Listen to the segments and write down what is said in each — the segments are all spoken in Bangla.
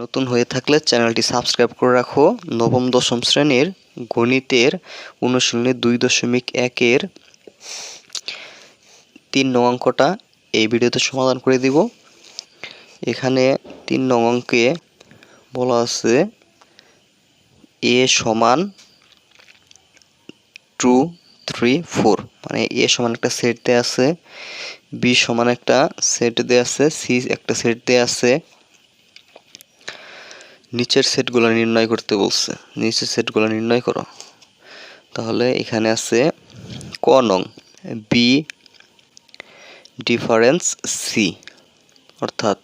নতুন হয়ে থাকলে চ্যানেলটি সাবস্ক্রাইব করে রাখো। নবম, দশম শ্রেণির গণিতের অনুশীলনী দুই দশমিক একের তিন নং অঙ্কটা এই ভিডিওতে সমাধান করে দিব। এখানে তিন নং অঙ্কে বলা আছে এ সমান টু, থ্রি, ফোর। মানে এ সমান একটা সেট দেওয়া আছে, বি সমান একটা সেট দেওয়া আছে, সি একটা সেট দেওয়া আছে। নিচের সেটগুলো নির্ণয় করতে বলছে। নিচের সেটগুলো নির্ণয় করো। তাহলে এখানে আছে ক নং বি ডিফারেন্স সি অর্থাৎ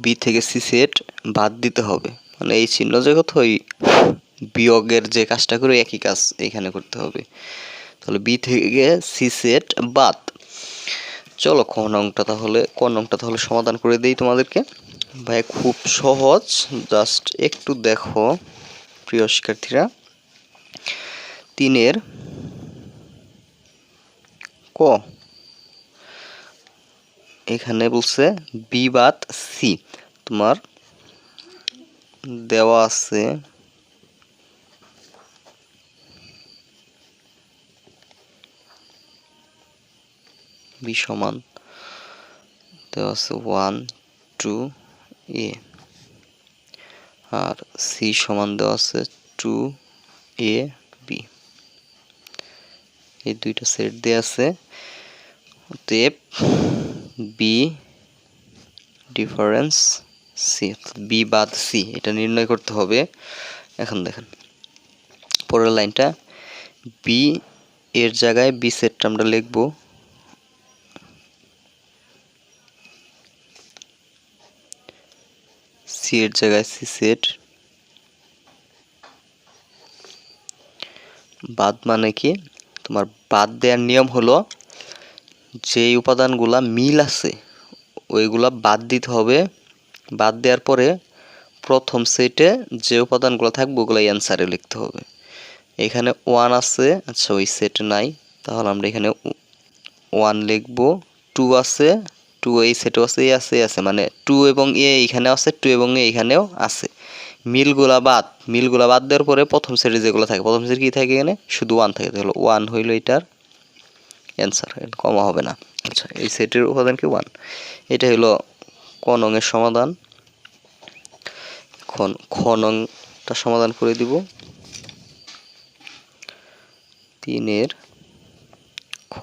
বি থেকে সি সেট বাদ দিতে হবে। মানে এই চিহ্ন জগৎ ওই বিয়োগের যে কাজটা করে একই কাজ এখানে করতে হবে। তাহলে বি থেকে সি সেট বাদ। চলো ক নংটা তাহলে, ক নংটা তাহলে সমাধান করে দেই তোমাদেরকে। ভাই, খুব সহজ। জাস্ট একটু দেখো, প্রিয় শিক্ষার্থীরা। তিনের ক। এখানে বলছে বি বাদ সি। তোমার দেওয়া আছে বি সমান। দেওয়া আছে ওয়ান টু এ। আর সি সমান দেওয়া আছে টু এ বি এই দুইটা সেট দেওয়া আছে। অতএব বি ডিফারেন্স সি বি বাদ সি এটা নির্ণয় করতে হবে। এখন দেখেন, পরের লাইনটা বি এর জায়গায় বি সেটটা আমরা লিখব। সি এর জায়গায় সি সেট। বাদ মানে কি? তোমার বাদ দেওয়ার নিয়ম হলো যে উপাদানগুলা মিল আছে, ওইগুলা বাদ দিতে হবে। বাদ দেওয়ার পরে প্রথম সেটে যে উপাদানগুলো থাকবে ওগুলো অ্যান্সারে লিখতে হবে। এখানে ওয়ান আছে আচ্ছা ওই সেট নাই। তাহলে আমরা এখানে ওয়ান লিখব। টু আছে টু এই সেটও আছে এ আছে আছে। মানে টু এবং এ এইখানে আছে টু এবং এ এইখানেও আছে। মিলগুলা বাদ মিলগুলা বাদ দেওয়ার পরে প্রথম সেটে যেগুলো থাকে, প্রথম সেট কি থাকে এখানে? শুধু ওয়ান থাকে। তাহলে ওয়ান হইল এটার অ্যান্সার কমা হবে না। আচ্ছা এই সেটের উপাদান কি ওয়ান এটা হলো ক নংয়ের সমাধান। এখন খ নংটা সমাধান করে দিব। তিনের খ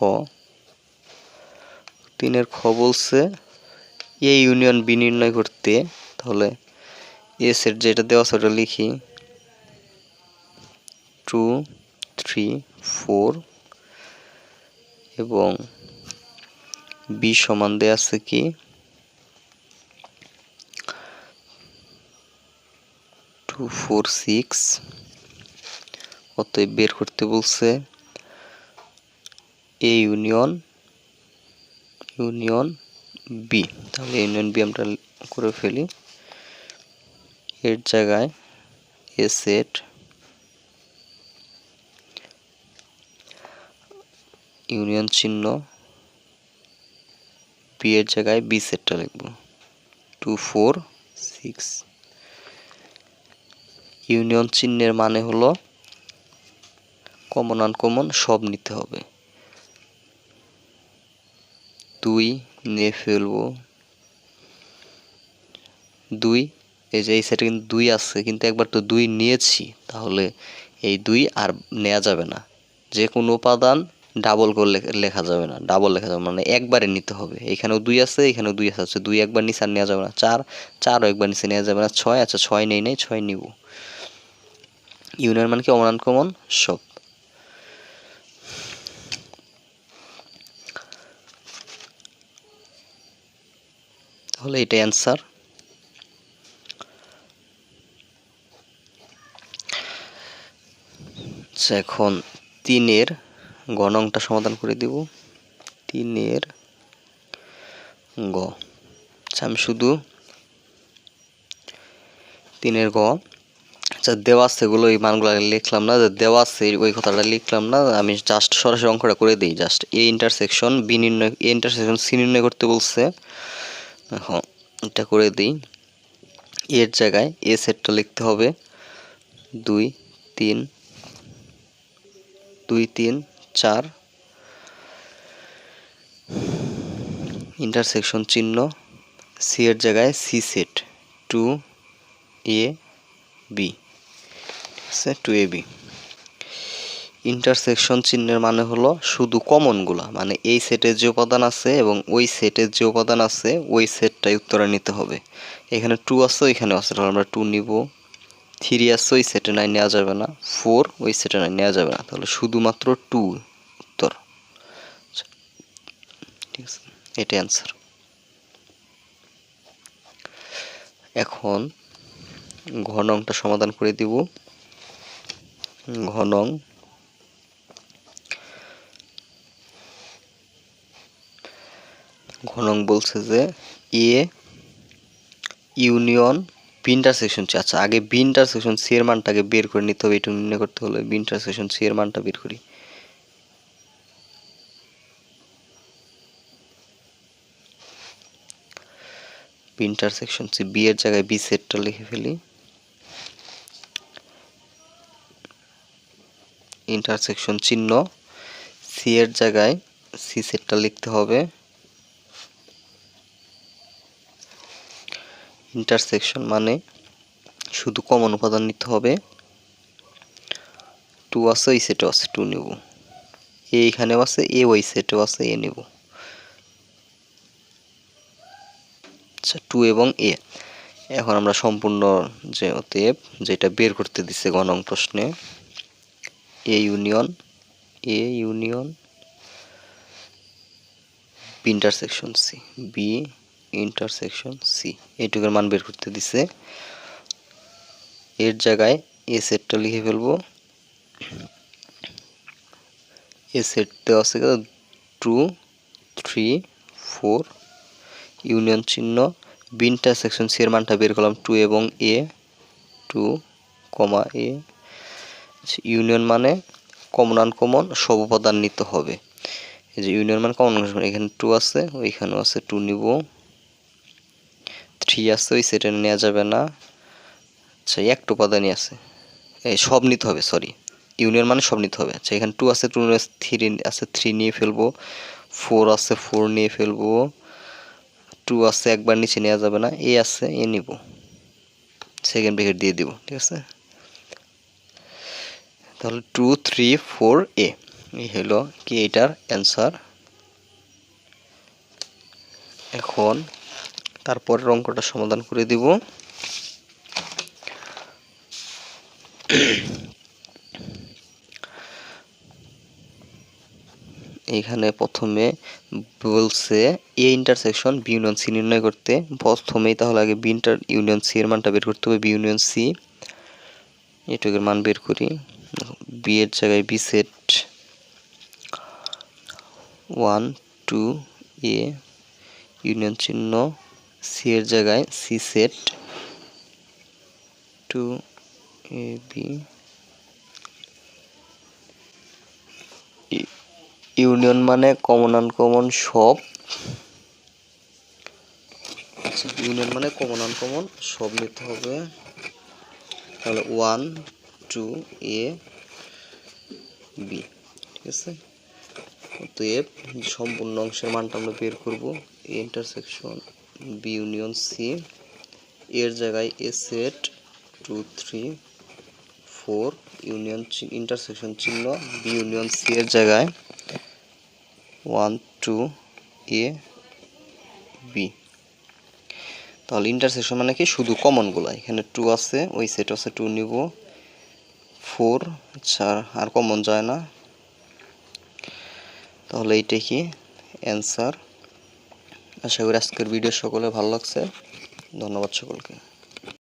তিনের খ বলছে, এ ইউনিয়ন বি নির্ণয় করতে। তাহলে এ সেট যেটা দেওয়া আছে ওটা লিখি। টু, থ্রি, ফোর এবং বি সমান দেওয়া আছে কি? Two, four, six. অতএব বের করতে বলছে, এ ইউনিয়ন ইউনিয়ন বি। তাহলে ইউনিয়ন বি আমরা করে ফেলি। এর জায়গায় এ সেট ইউনিয়ন চিহ্ন, বি এর জায়গায় বি সেটটা লিখব। Two, four, six. ইউনিয়ন চিহ্নের মানে হলো কমন আনকমন সব নিতে হবে। দুই, নিয়ে ফেলব। দুই, এই যে এই সাইডে কিন্তু দুই আছে, কিন্তু একবার তো দুই নিয়েছি, তাহলে এই দুই আর নেওয়া যাবে না। যে কোনো উপাদান ডাবল করে লেখা- যাবে না ডাবল লেখা যাবে মানে একবারে নিতে হবে। এখানেও দুই আছে, এখানেও দুই আছে আচ্ছা দুই একবার নিচে আর নেওয়া যাবে না, চার, চারও একবার নিচে নেওয়া যাবে না, ছয় আচ্ছা ছয় নেই নেই, ছয় নিব। ইউনিয়ন মানে কি অমান কমন, সব। তাহলে এটা অ্যান্সার আচ্ছা এখন তিনের গণংটা সমাধান করে দিব। তিনের গ আচ্ছা আমি শুধু তিনের গ আচ্ছা দেওয়া আছে এগুলো, এই মানগুলো লিখলাম না দেওয়া আছে ওই কথাটা লিখলাম না, আমি জাস্ট সরাসরি অঙ্কটা করে দিই জাস্ট এ ইন্টারসেকশন বি নির্ণয় এ ইন্টারসেকশন সি নির্ণয় করতে বলছে। এখন এটা করে দিই। এর জায়গায় এ সেটটা লিখতে হবে। দুই, তিন দুই, তিন, চার। ইন্টারসেকশন চিহ্ন, সি এর জায়গায় C set. Two, A, B. ঠিক আছে? Two, A, B. ইন্টারসেকশন চিহ্নের মানে হলো শুধু কমনগুলা মানে এই সেটের যে উপাদান আছে এবং ওই সেটের যে উপাদান আছে ওই সেটটাই উত্তরে নিতে হবে। এখানে টু আছে এখানে আছে। তাহলে আমরা টু নিব। থ্রি আছে ওই সেটে নাই নেওয়া যাবে না। ফোর ওই সেটে নাই নেওয়া যাবে না। তাহলে শুধুমাত্র টু উত্তর। আচ্ছা, ঠিক আছে। এটাই অ্যান্সার এখন ঘনংটা সমাধান করে দিব। ঘনং ঘনং বলছে যে, A union B intersection C আচ্ছা আগে বি ইন্টারসেকশন সি এর মানটাকে বের করে নিতে হবে, এটা নির্ণয় করতে হলে বি ইন্টারসেকশন সি এর মানটা বের করি। বি ইন্টারসেকশন সি, বি এর জায়গায় বি সেটটা লিখে ফেলি। ইন্টারসেকশন চিহ্ন, সি এর জায়গায় সি সেটটা লিখতে হবে। ইন্টারসেকশন মানে শুধু কমন উপাদান নিতে হবে। টু আছে ওই সেটও আছে টু নেব। এ এখানেও আছে এ ওই সেটও আছে এ নেব। আচ্ছা টু এবং এ এখন আমরা সম্পূর্ণ যে অতএব যেটা বের করতে দিচ্ছে গণং প্রশ্নে A union A union intersection C B intersection C এইটুকুর মান বের করতে দিছে। এর জায়গায় এ সেটটা লিখে ফেলব। এ সেট আছে টু থ্রি ফোর ইউনিয়ন চিহ্ন। বি ইন্টারসেকশন সি এর মানটা বের করলাম টু এবং A two comma A union মানে কমন আনকমন সব উপাদান নিতে হবে। এই যে ইউনিয়ন মানে কমন এখানে টু আছে, ওইখানেও আছে টু নিব। থ্রি আছে, ওই সেটা নেওয়া যাবে না। আচ্ছা একটা উপাদানই আছে এই সব নিতে হবে সরি ইউনিয়ন মানে সব নিতে হবে। আচ্ছা এখানে টু আছে টু থ্রি আছে থ্রি নিয়ে ফেলব। ফোর আছে ফোর নিয়ে ফেলব। টু আছে, একবার নিচে নেওয়া যাবে না। এ আছে এ নিব। সেকেন্ড ব্রেকেট দিয়ে দিব, ঠিক আছে? তাহলে টু থ্রি ফোর এ এই হলো কি এটার অ্যান্সার এখন তারপরের অঙ্কটা সমাধান করে দিব। এখানে প্রথমে বলছে A intersection B union C নির্ণয় করতে। প্রথমেই তাহলে আগে বি ইন্টার ইউনিয়ন সি এর মানটা বের করতে হবে, বি ইউনিয়ন সি এটুকুর মান বের করি। বি এর জায়গায় B set one two A union চিহ্ন সি এর জায়গায় C set two A B union মানে কমন আনকমন সব। ইউনিয়ন মানে কমন আনকমন সব নিতে হবে। তাহলে ওয়ান টু এ বি ঠিক আছে? অতএব সম্পূর্ণ অংশের মানটা আমরা বের করব A intersection B union C. এর জায়গায় A set two three four union intersection চিহ্ন বি ইউনিয়ন সি এর জায়গায় ওয়ান, টু, এ, বি। তাহলে ইন্টারসেকশন মানে কি? শুধু কমনগুলো। এখানে টু আছে, ওই সেট আছে, টু নিব। ফোর আচ্ছা আর কমন যায় না। তাহলে এইটাই কি? অ্যান্সার আশা করি আজকের ভিডিও সকলে ভালো লাগছে। ধন্যবাদ সকলকে।